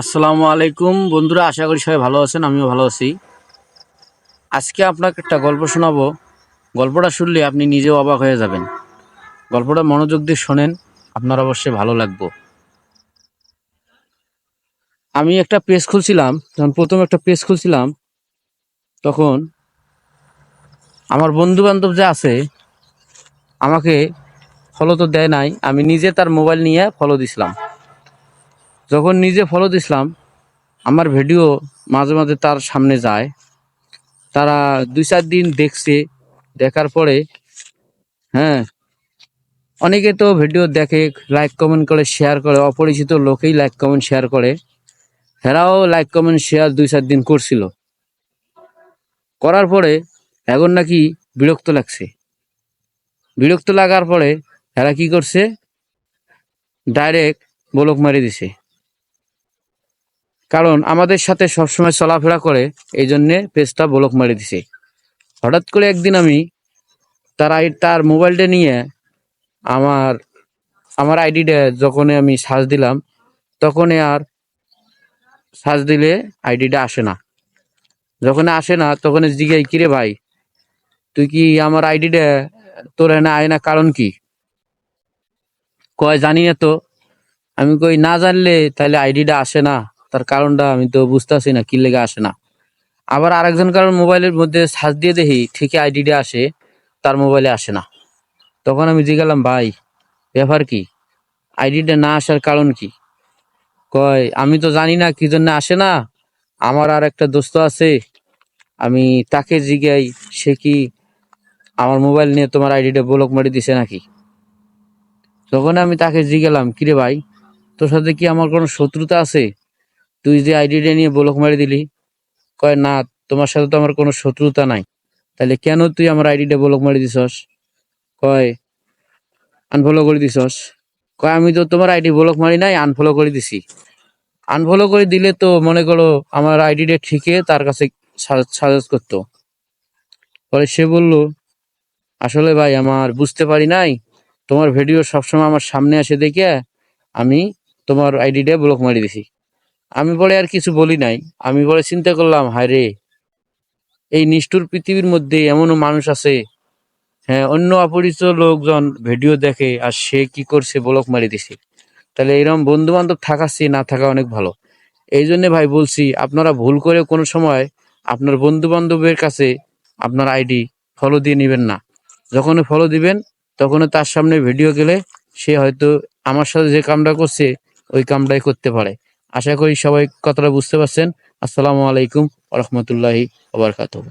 আসসালামু আলাইকুম। বন্ধুরা, আশা করি সবাই ভালো আছেন, আমিও ভালো আছি। আজকে আপনাকে একটা গল্প শোনাবো। গল্পটা শুনলে আপনি নিজেও অবাক হয়ে যাবেন। গল্পটা মনোযোগ দিয়ে শোনেন, আপনার অবশ্যই ভালো লাগবে। আমি একটা পেজ খুলছিলাম, যখন প্রথম একটা পেজ খুলছিলাম, তখন আমার বন্ধু বান্ধব যে আছে, আমাকে ফলো তো দেয় নাই, আমি নিজে তার মোবাইল নিয়ে ফলো দিছিলাম। যখন নিজে ফলো দিছিলাম, আমার ভিডিও মাঝে মাঝে তার সামনে যায়। তারা দুই চার দিন দেখছে, দেখার পরে হ্যাঁ অনেকে তো ভিডিও দেখে লাইক কমেন্ট করে শেয়ার করে, অপরিচিত লোকেই লাইক কমেন্ট শেয়ার করে। এরাও লাইক কমেন্ট শেয়ার দুই চার দিন করছিল। করার পরে এখন নাকি বিরক্ত লাগছে। বিরক্ত লাগার পরে এরা কি করছে? ডাইরেক্ট ব্লক মারি দিছে। কারণ আমাদের সাথে সবসময় চলাফেরা করে এই জন্যে পেজটা ব্লক মারি দিছে। হঠাৎ করে একদিন আমি তার আই, তার মোবাইলটা নিয়ে আমার আমার আইডিটা যখন আমি সার্চ দিলাম তখন আর সার্চ দিলে আইডিটা আসে না। যখন আসে না তখন জিজ্ঞাই কিরে ভাই, তুই কি আমার আইডিটা তোর এনে আয় না কারণ কি? কয়, জানি না তো। আমি কই, না জানলে তাহলে আইডিটা আসে না। তার কারণটা আমি তো বুঝতেছি না, কি লেগে আসে না। আবার আরেকজন কারণ মোবাইলের মধ্যে সার্চ দিয়ে দেখি, ঠিকই আইডিটা আসে, তার মোবাইলে আসে না। তখন আমি জিজ্ঞালাম ভাই, ব্যাপার কি? আইডিটা না আসার কারণ কি? কয়, আমি তো জানি না কি জন্য আসে না। আমার আর একটা দোস্ত আছে। আমি তাকে জিজ্ঞাই, সে কি আমার মোবাইল নিয়ে তোমার আইডিটা ব্লক মারি দিছে নাকি? তখন আমি তাকে জিজ্ঞালাম কিরে ভাই, তোর সাথে কি আমার কোনো শত্রুতা আছে? তুই যে আইডিটা নিয়ে ব্লক মারি দিলি, কয়, না, তোমার সাথে তো আমার কোনো শত্রুতা নাই। তাহলে কেন তুই আমার আইডিটা ব্লক মারি দিছস? কয় আনফলো করে দিছস। কয়, আমি তো তোমার আইডি ব্লক মারি নাই আনফলো করে দিছি। আনফলো করে দিলে তো মনে করো আমার আইডিটা ঠিকে তার কাছে সাজেস্ট করতো। পরে সে বলল, আসলে ভাই, আমার বুঝতে পারি নাই, তোমার ভিডিও সবসময় আমার সামনে আসে দেখে আমি তোমার আইডিটা ব্লক মারি দিছি। আমি পরে আর কিছু বলি নাই। আমি পরে চিন্তা করলাম, হায় রে, এই নিষ্ঠুর পৃথিবীর মধ্যে এমনও মানুষ আছে। হ্যাঁ অন্য অপরিচিত লোকজন ভিডিও দেখে আর সে কি করছে ব্লক মারি দিছে। তাহলে এরকম বন্ধু বান্ধব থাকাচ্ছি না থাকা অনেক ভালো। এই জন্য ভাই বলছি, আপনারা ভুল করে কোনো সময় আপনার বন্ধু বান্ধবের কাছে আপনার আইডি ফলো দিয়ে নেবেন না। যখন ফলো দিবেন তখন তার সামনে ভিডিও গেলে সে হয়তো আমার সাথে যে কামটা করছে, ওই কামটাই করতে পারে। আশা করি সবাই কথাটা বুঝতে পারছেন। আসসালামু আলাইকুম রহমতুল্লাহি ওবরকাতুহ